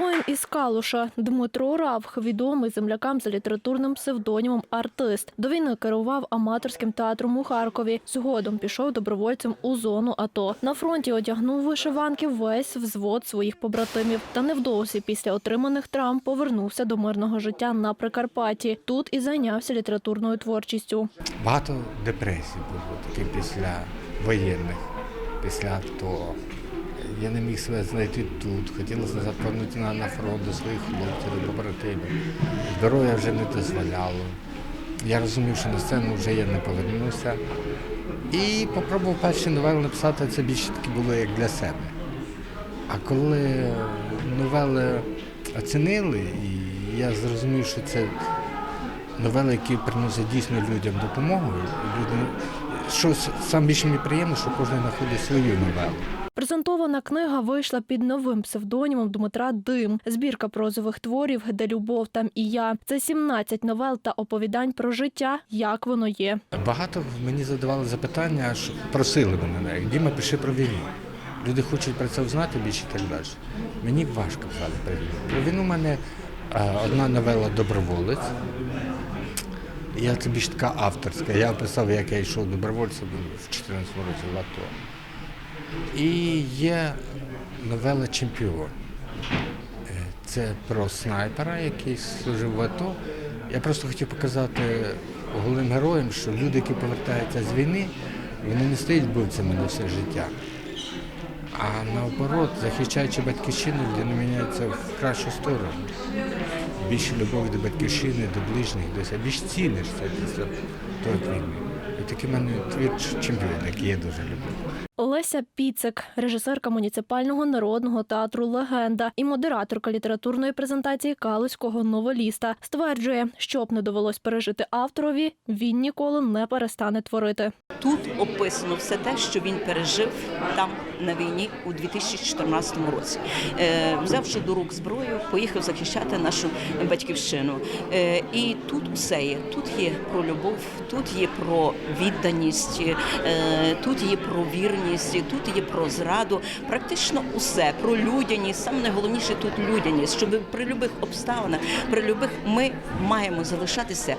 Воїн із Калуша Дмитро Равх, відомий землякам за літературним псевдонімом Артист. До війни керував аматорським театром у Харкові. Згодом пішов добровольцем у зону АТО. На фронті одягнув вишиванки весь взвод своїх побратимів. Та невдовзі після отриманих травм повернувся до мирного життя на Прикарпатті. Тут і зайнявся літературною творчістю. Багато депресій було таких після воєнних, після АТО. Я не міг себе знайти тут. Хотілося заповнити на, на фронт до своїх хлопців, до побратимів. Здоров'я вже не дозволяло. Я розумів, що на сцену вже я не повернуся. І попробував перші новели написати, це більше таки було як для себе. А коли новели оцінили, і я зрозумів, що це новели, які приносять дійсно людям допомогу. Люди... Що саме більше мені приємно, що кожен знаходить свою новелу. Презентована книга вийшла під новим псевдонімом Дмитра Дим. Збірка прозових творів, де любов там і я. Це 17 новел та оповідань про життя, як воно є. Багато мені задавали запитання, що просили мене. Діма, пиши про війну. Люди хочуть про це знати більше і так далі. Мені важко писати про війну. Про війну в мене е, одна новела Доброволець. Я це більш така авторська. Я описав, як я йшов добровольцем в 2014 році в АТО. І є новела Чемпіон. Е, Це про снайпера, який служив в АТО. Я просто хотів показати головним героям, що люди, які повертаються з війни, вони не стають вбивцями на все життя. А наоборот, захищаючи батьківщину, людина міняється в кращу сторону. Більше любові до батьківщини, до ближніх, до. Більш цінишся після того війни. Такий в мене твір чемпіон, який я дуже люблю. Леся Піцик, режисерка муніципального народного театру Легенда і модераторка літературної презентації калузького новеліста, стверджує, щоб не довелось пережити авторові, він ніколи не перестане творити. Тут описано все те, що він пережив там на війні у 2014 році. Е, взявши до рук зброю, поїхав захищати нашу батьківщину. Е, і тут все є. Тут є про любов, тут є про відданість, е, тут є про вірність, тут є про зраду. Практично усе про людяність. Саме найголовніше тут людяність, щоб при любих обставинах, при любих ми маємо залишатися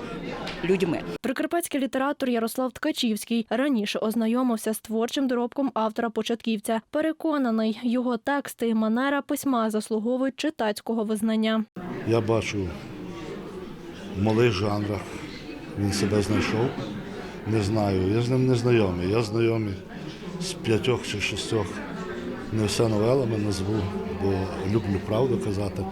людьми. Прикарпатський літератор Ярослав Ткачівський раніше ознайомився з творчим доробком автора початківця. Переконаний, його тексти і манера письма заслуговують читацького визнання. Я бачу в малих жанрах. Він себе знайшов. Не знаю, я з ним не знайомий. Я знайомий з п'ятьох чи шістьох. Не все новелами назву, бо люблю правду казати.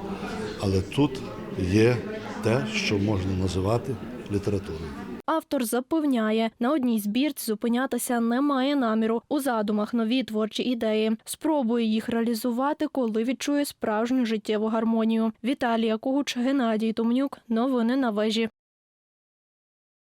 Але тут є те, що можна називати літературою. Автор запевняє, на одній збірці зупинятися немає наміру. У задумах нові творчі ідеї. Спробує їх реалізувати, коли відчує справжню життєву гармонію. Віталія Когуч, Геннадій Томнюк. Новини на вежі.